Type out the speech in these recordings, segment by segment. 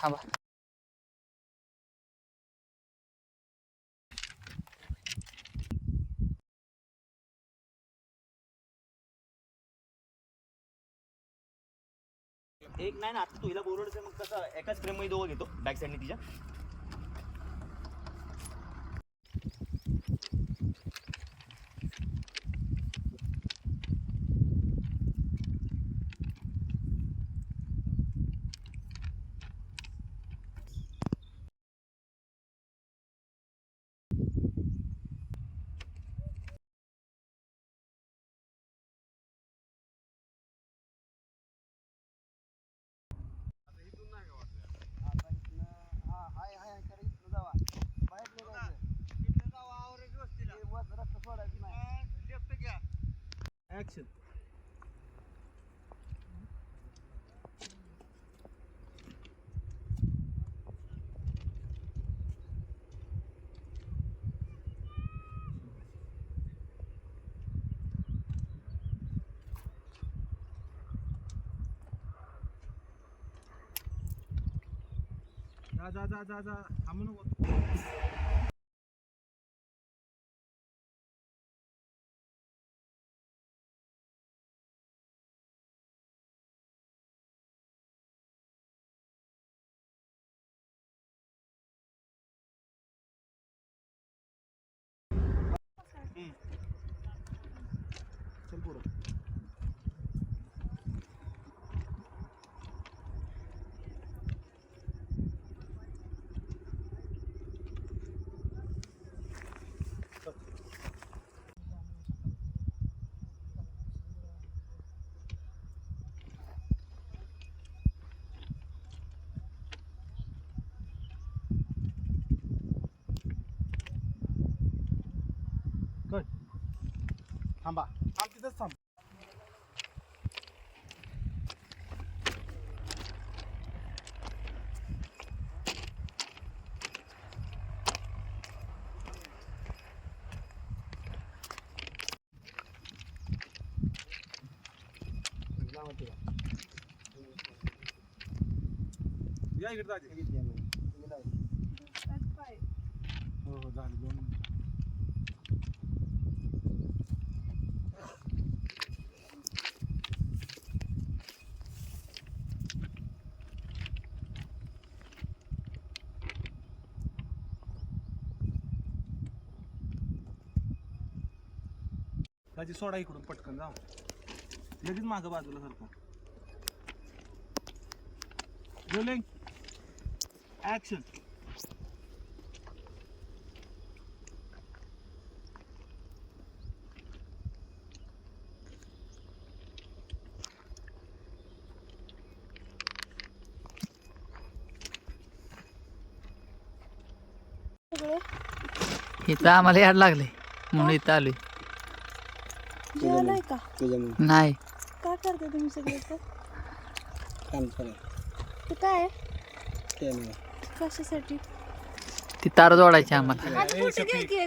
थांबा. एक नाही ना आता तुला बोरडचं मग कसं एकाच फ्रेममध्ये दोघं घेतो बॅक साईडने तिच्या. जा जा जा जा जा थांबू नको चल पुढं कट थांबा थांब तिथंच थांब या इकडे दाजी. हो हो झालं दोन मिनिटं. माझी सोडा इकडून पटकन जा लगेच मागं बाजूला सारखं. रोलिंग ऍक्शन इथं आम्हाला याड लागले म्हणून इथं आलोय. का? नाही. काय करता तुम्ही सगळे? काम ते काय? आहे? कशासाठी? ती तार जोडायची आम्हाला. आज फोटो घ्या की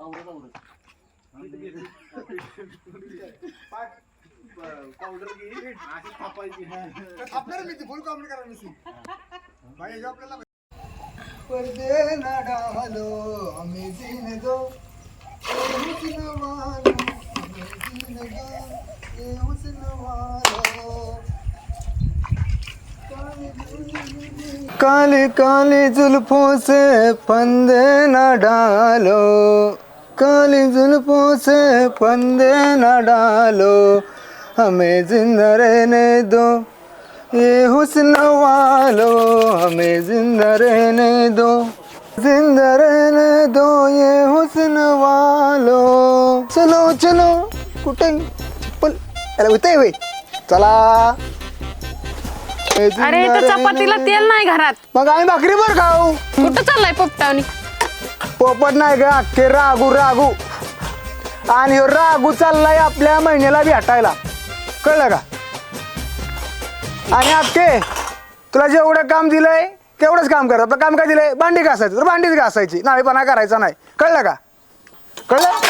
आवरत आवरत आपल्याला मी फुल कॉमेडी करा मी भाई आपल्याला पर्दे ना डालो हमें जीने दो కాలి కాలి జులుపోసే పందే నడాలో. కాలి జులుపోసే పందే నడాలో. హమే జిందరేనే దో. ఏ హుస్న వాలో హమే జిందరేనే దో. జిందరేనే దో ఏ హుస్న వాలో చలో చలో. कुठे? चप्पल अरे होते होय चला. अरे चपातीला. तेल नाही घरात. मग आम्ही भाकरी बर खाऊ. कुठं चाललाय पोपटावनी? पोपट नाही का अख्खे रागू रागू. आणि ह्यो रागू चाललाय आपल्या महिन्याला भेटायला. कळलं का? आणि अख्खे तुला जेवढं काम दिलंय तेवढंच काम कर. आपलं काम काय दिलंय? भांडी घासायची. तर भांडीच घासायची. नाळेपणा करायचा नाही. कळलं का? कळलं?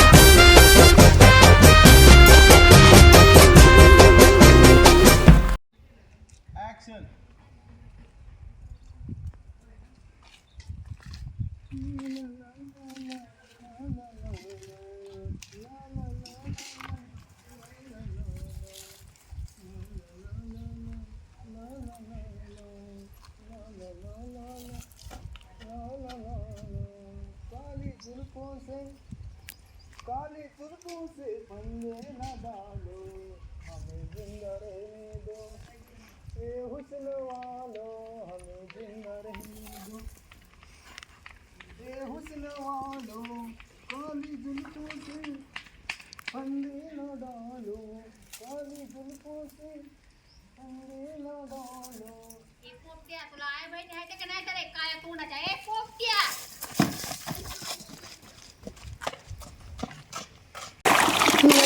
काली से, काली जुल्फों से फंदे न डालो, हमें ज़िंदा रहने दो। ये हुस्न वालो, हमें ज़िंदा रहने दो। ये हुस्न वालो, काली जुल्फों से फंदे न डालो, काली जुल्फों से फंदे न डालो। तुला आई बहिणी आहे का नाही तर काय तोंडाच्या ए पोपट्या!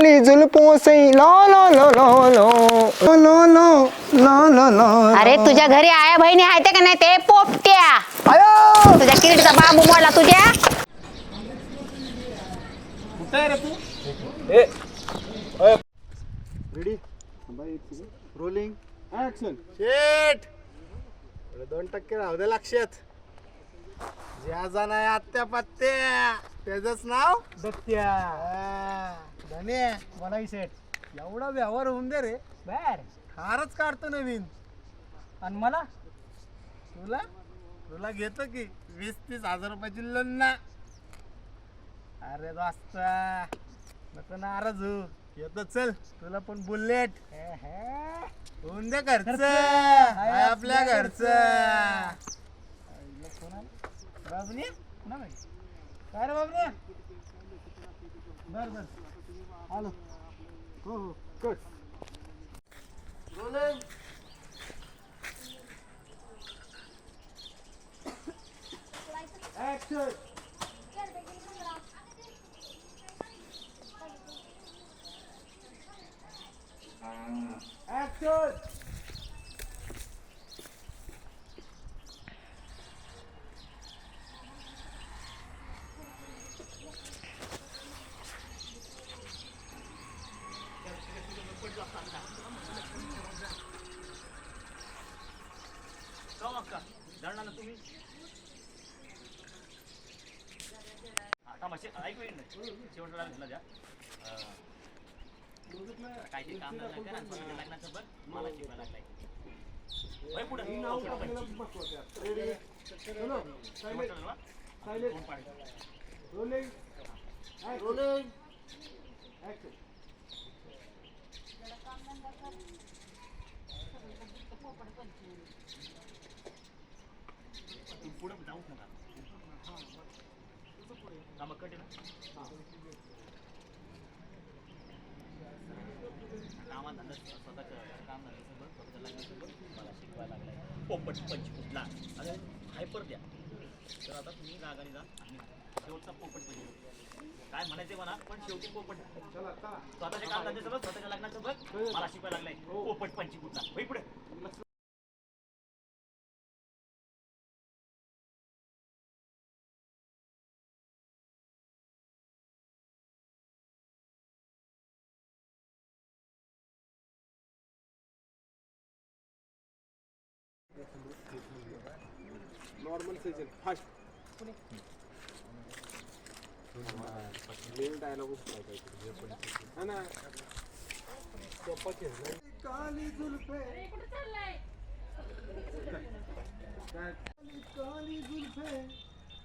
काली जुल्फों से ला ला ला ला ला ला ला ला ला ला अरे तुझ्या घरी आया बहिणी आहेत का नाही ते पोपट्या आयो तुझ्या किरीटचा बाबू मोडला तुझ्या रेडी रोलिंग ऍक्शन शेट दोन टक्के राहू दे लक्षात ज्या जण आहे आत्या पत्त्या त्याच नाव दत्त्या धने मला शेट एवढा व्यवहार होऊन दे रे. बर. फारच काढतो नवीन. आणि मला? तुला? तुला घेतो की. वीस तीस हजार रुपयाची लोन ना अरे दोस्ता नको नाराज हो येतो चल. तुला पण बुलेट. होऊन दे घरच. आपल्या घरच. बाबने? काय रे बाबने? बर बर. Hello. Oh, good. Rolling. Action. Action. हा थांबा शे- ऐकू येईल नाही शेवटला घेतला द्या अं, काहीतरी काम झालं करा स्वतःच्या लग्नाचं बघ मला शिकवायला लागलाय होय पुढं रेडी शेवटचं ना? दोन पाणी. रोलिंग रोलिंग ऍक्शन तुम्ही पुढं जाऊच नका थांबा कामात धंदा स्वतःचं काम स्वतःच्या मला शिकवायला पोपट पंच कुठला अरे हायपर द्या तर आता तुम्ही रागाने जा आणि शेवटचा पोपट पंच काय म्हणायचे म्हणा पण शेवटी पोपट स्वतःच्या काम धंद्याचं स्वतःच्या मला शिकवायला लागलाय. पोपट पंची कुठला पुढे. फास्ट मेन है ना. सोपा काली जुल्फे. काय? जुल्फे.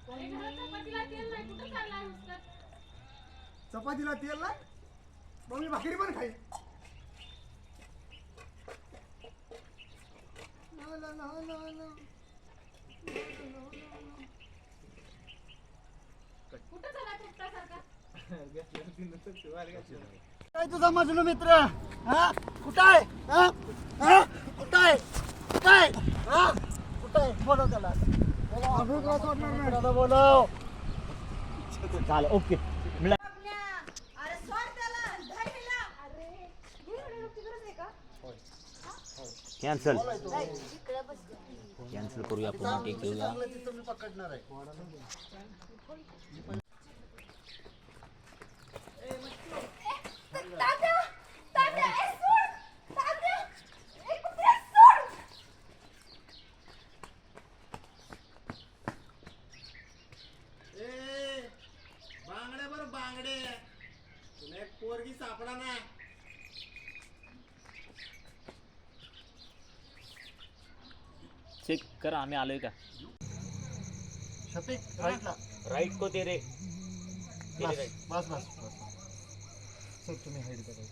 चपातीला तेल नाही? कुठं चाललाय नुसतं? चपातीला तेल नाही? मग मी भाकरी पण खाईन ना, ना, ना, ना, ना. कुठं चाललाय पोपटासारखा? काय तुझा मजनू मित्र? हा? कुठं आहे हा? हा? कुठं आहे कुठं आहे हा? कुठं आहे बोलव त्याला. मित्राला बोलव. चालेल ओके. अरे सोड त्याला धैर्यला. अरे एवढी मोठी गरज आहे का कॅन्सल कॅन्सल करूया पुन्हा टेक घेऊया तिथं मी पकडणार आहे तात्या तात्या ए सोड तात्या ए कुत्र्या सोड ए बांगडे बरं बांगडे तुला एक पोरगी सापडा ना चेक करा आम्ही आलोय का? शफिक राईटला राईट को ते रे. बस बस बस बस. सर तुम्ही हाईड करा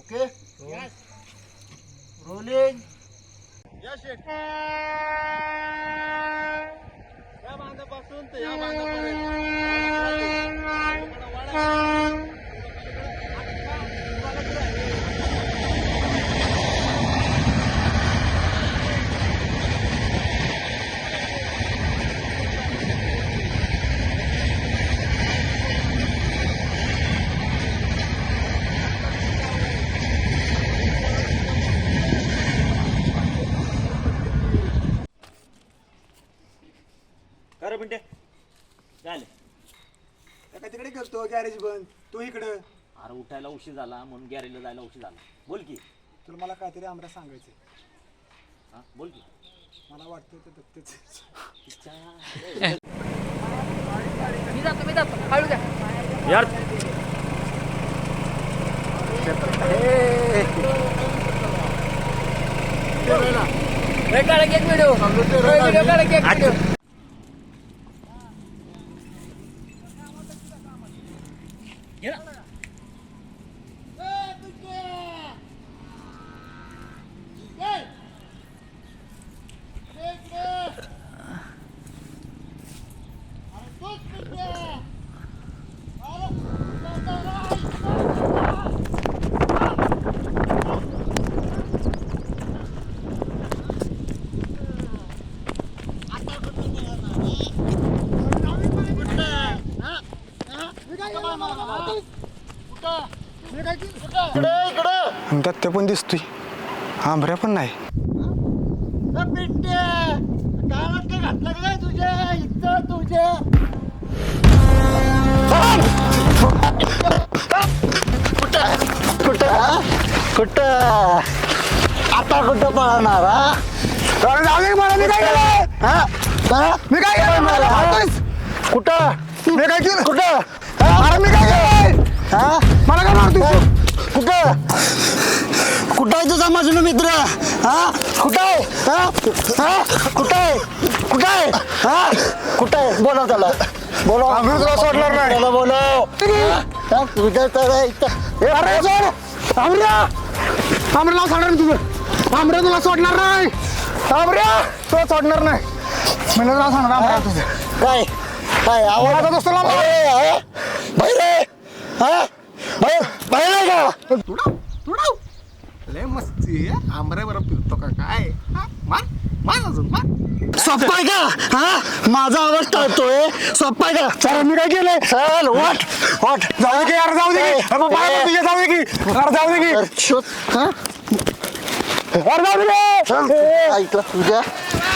ओके? रोलिंग या शेट या बांधापासून ते या कर मिनटे. झाले. काय तिकडे करतो गॅरेज बंद. तू इकडं. अरे उठायला उशीर झाला म्हणून गॅरेजला जायला उशीर झाला. बोल की. तुला मला काहीतरी आमरा सांगायचं हा बोल की. मला वाटतं ते दत्तच. मी जातो मी जातो. हळू द्या. यार. हे एक व्हिडिओ व्हिडिओ दत्त्या पण दिसतोय. आंबऱ्या पण नाही. घातलं काय तुझ्या इथं तुझ्या कुठं? कुठं? कुठं? आता कुठं? पळणार हा? अरे जाऊ दे मला मी काय केलं हा? हा? मी काय केलं मला मारतोयस? कुठं मी काय केलं कुठं अरे मी काय केलं? हा? मला काय मारतोय कुठं? कुठं आहे तुझा मजनू मित्र? हा? कुठं आहे? हा? हा? कुठं आहे? कुठं आहे? हा? कुठं आहे? बोलव त्याला. बोलव. आम्ही तुला सोडणार नाही. हा? हा? कुठं तर अरे सोड. आमऱ्या. आमऱ्याला सोडणार मी तुझं. आमऱ्या तुला सोडणार नाही. आमऱ्या. तुला सोडणार नाही. मला तुला सांगणार आमऱ्या तुझं. काय? काय? आवाज? माझा दोस्त लांब. अरे, हा? बाहेर आहे. हा बाहेर बाहेर आहे का तुडाव तुडाव लय मस्ती आहे आमरे फिरतो का काय हा? मार मार अजून मार सोप्पा आहे का हा माझा आवाज टाळतोय सोप्पा आहे का चल मी काय केलंय चल वाट वाट जाऊ दे की यार जाऊ दे की अरे बाबा तुझ्या जाऊ दे की अरे जाऊ दे की तर शोध हा अरे जाऊ दे चल की ऐकलं तुझ्या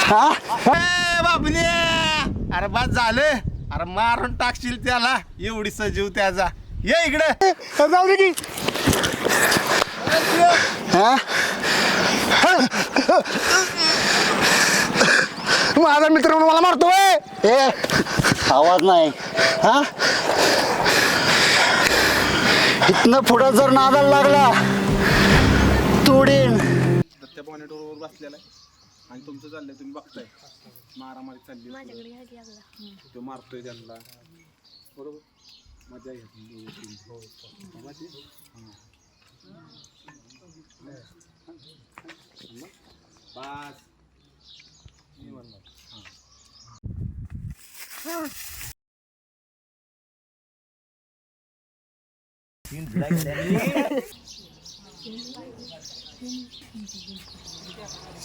हा ए, बाबले! अरे बस झालं. अरे मारून टाकशील त्याला. एवढी सजीव त्याचा. ये इकडे. जाऊ दे की. हा? माझा मित्र म्हणून मला मारतोय ए. आवाज नाही. हा? इथनं पुढं जर नादाला लागला तोडीन. त्या बॉनेटवर बसलेला आहे. आणि तुमचं चाललंय तुम्ही बघताय. मारामारी चालली तो मारतोय त्यांना. बरोबर? मजा घेतली हो मजा? हां. बस मी म्हणणार हां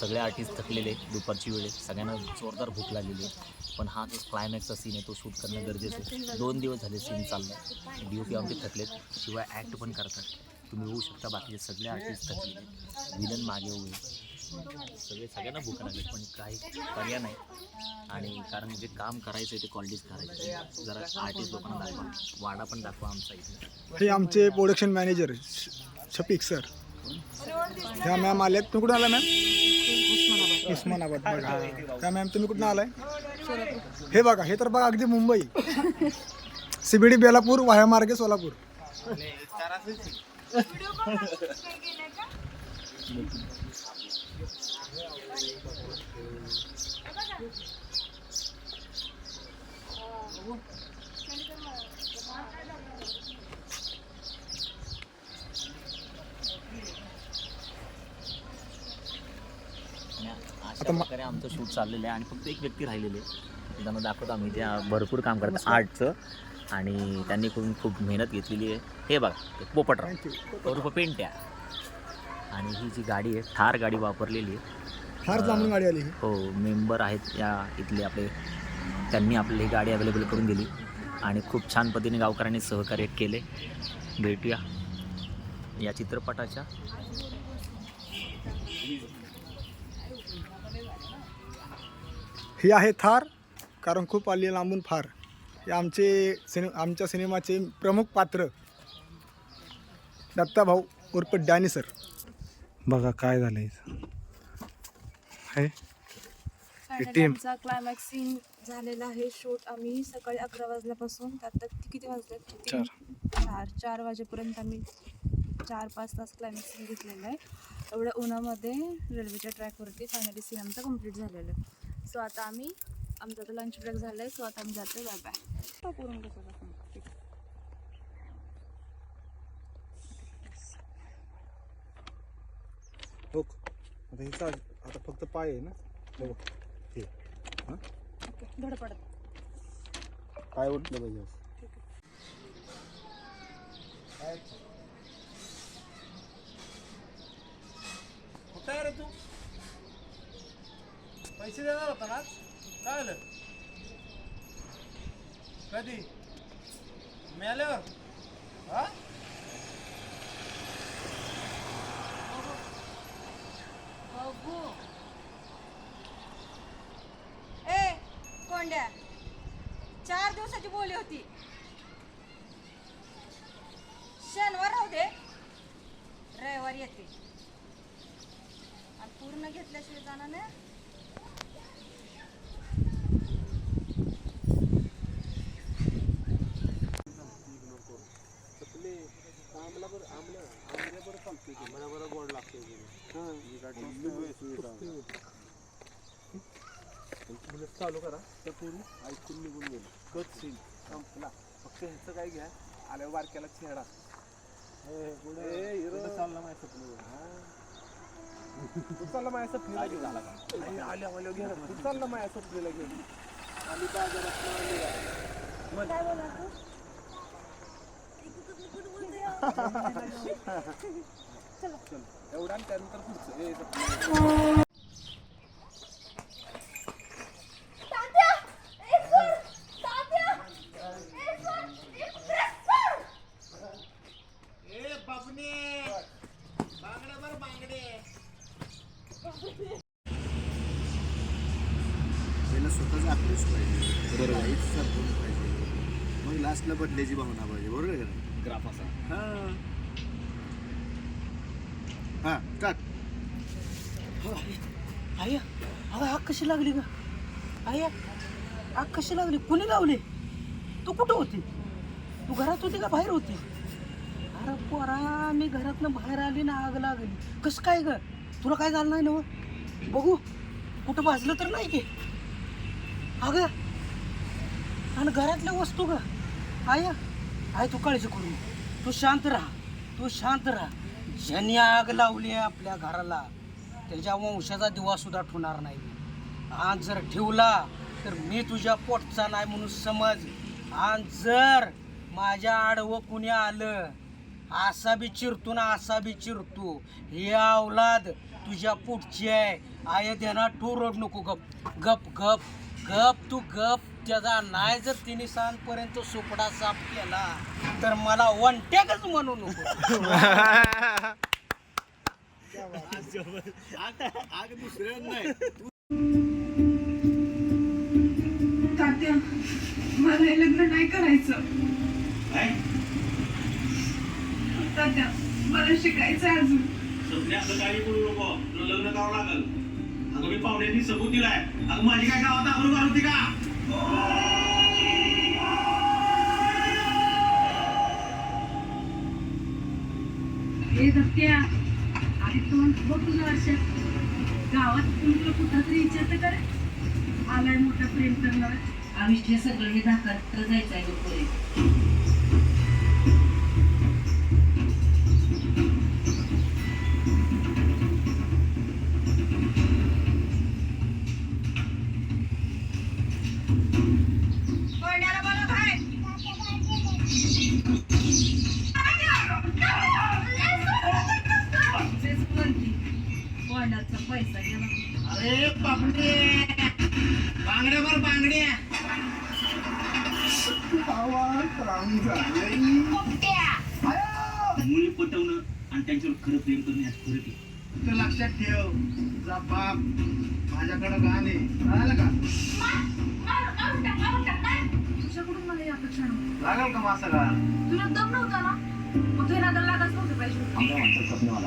सगळे आर्टिस्ट थकलेले दुपारची वेळ सगळ्यांना जोरदार भूक लागलेली आहे. पण हा जो क्लायमॅक्सचा सीन आहे तो शूट करणं गरजेचं आहे. दोन दिवस झाले सीन चाललाय. डी ओ पी आमचे थकलेत शिवाय ॲक्ट पण करतात. तुम्ही होऊ शकता बाकीचे सगळे आर्टिस्ट थकलेले विलन मागे होईल सगळे सगळ्यांना भूक लागली पण काही पर्याय नाही. आणि कारण जे काम करायचं आहे ते क्वालिटीज आहे जरा आर्टिस्ट लोकांना दाखवा. वाडा पण दाखवा आमचा इथे. हे आमचे प्रोडक्शन मॅनेजर शफिक सर ह्या मॅम आल्यात. तुम्ही कुठून आला मॅम? उस्मानाबाद. बघा. त्या मॅम तुम्ही कुठून आलाय? हे बघा हे तर बघा अगदी मुंबई. सीबीडी बेलापूर वाह्या मार्गे सोलापूर. आमचं शूट चाललेलं आहे आणि फक्त एक व्यक्ती राहिलेली आहे. त्यांना दाखवतो आम्ही त्या भरपूर काम करतात आर्टचं. आणि त्यांनी करून खूप मेहनत घेतलेली आहे. हे बघा पोपटराव. उर्फ पेंट्या आणि ही जी गाडी आहे थार गाडी वापरलेली आहे. फार लांबून गाडी आली ही. हो मेंबर आहेत या इथले आपले. त्यांनी आपली ही गाडी अवेलेबल करून दिली. आणि खूप छान पद्धतीने गावकऱ्यांनी सहकार्य केले. भेटूया या चित्रपटाच्या. ही आहे थार कारण खूप आली लांबून फार. हे आमचे सिने आमच्या सिनेमाचे प्रमुख पात्र दत्ताभाऊ उर्फ डॅनी सर. बघा काय झालं आमचा क्लायमॅक्स सीन झालेला आहे. शूट आम्ही सकाळी अकरा वाजल्यापासून. आता किती वाजले? तीन चार चार वाजेपर्यंत आम्ही चार पाच तास क्लायमॅक्स सीन घेतलेला आहे. एवढ्या उन्हामध्ये रेल्वेच्या ट्रॅकवरती फायनली सीन आमचा कंप्लीट झालेला आहे. सो आता आम्ही आमचा आता लंच ब्रेक झाला आहे सो आता आम्ही जातो बाय बाय करून कसं हो आता हे चाल आता फक्त पाय आहे ना? हे बघ. हे. ओके धडपडत. पाय उठले पाहिजे. कुठं आहे रे तू? पैसे देणार होता ना काय आलं कधी? मिळाल्यावर हा? ए कोंड्या. चार दिवसाची बोली होती. शनिवार राहू दे. रविवार येते. पूर्ण घेतल्याशिवाय जाणार नाही. चालू करा तर पूर्ण ऐकून निघून गेलो कच सीन संपला फक्त ह्याचं काय घ्या आल्या बारक्याला छेडा चालला माझ्या स्वप्न चालला माझ्या स्वप्नीला आल्या घे चालला माझ्या स्वप्नीला घेऊन आम्ही बाजारात आली. काय बोला तू? एवढा त्यानंतर पुढचं ए, स्वप्नील. पहिला स्वतःच आक्रोश पाहिजे बरोबर हेच पाहिजे मग लास्टला बदल्याची भावना पाहिजे बरोबर का ग्राफ असा. हां. हां स्टार्ट आय अगं आग कशी लागली ग? आय आग कशी लागली? कोणी लावली? तू कुठं होती? तू घरात होती का बाहेर होती? अरे पोरा मी घरातनं बाहेर आली ना आग लागली. कसं काय ग? तुला काय झालं नाही ना? बघू. कुठं भाजलं तर नाही की? अगं आणि घरातल्या वस्तू ग. आय आहे तू काळजी करू तू शांत राहा. तू शांत राहा. ज्यांनी आग लावली आहे आपल्या घराला त्याच्या वंशाचा दिवा सुद्धा ठेवणार नाही. आज जर ठेवला तर मी तुझ्या पोटचा नाही म्हणून समज. आज जर माझ्या आडवं कुणी आलं असा बी चिरतो ना असा बी चिरतो. हे अवलाद तुझ्या पोटची आहे. आय ध्यानात ठो रोड नको गप. गप गप. गप तू गप. त्याचा नाही जर तिने सांगपर्यंत सोपडा साफ केला तर मला वनट्याकच म्हणू नको. आग दुसऱ्या नाही तात्या मला हे लग्न नाही करायचं. तात्या मला शिकायचं आहे अजून. सध्या असं काही बोलू नको. तुला लग्न करावं लागल. अगं मी पाहुण्यांनी सबूत दिलाय. अगं माझी काय गावात आबरू घालते का? हे धक्क्या आहे. तोंड बघ तुझं वर्षात गावात कोणी तुला कुठं तरी विचारतं का आलाय मोठा प्रेम करणार. आयुष्य सगळं हे दाखल जायचं आहे पुढे मुली पटवणं आणि त्यांच्यावर खरं प्रेम करणं यात फरक आहे. तर लक्षात ठेव तुझा बाप माझ्याकडे गाणे कळालं का? तुझ्याकडून मला या अपेक्षा नव्हती. लागल का मासा का तुला दम नव्हता ना? मग तुझ्या नादाला लागाच नव्हते पाहिजे कवा सुटणार ग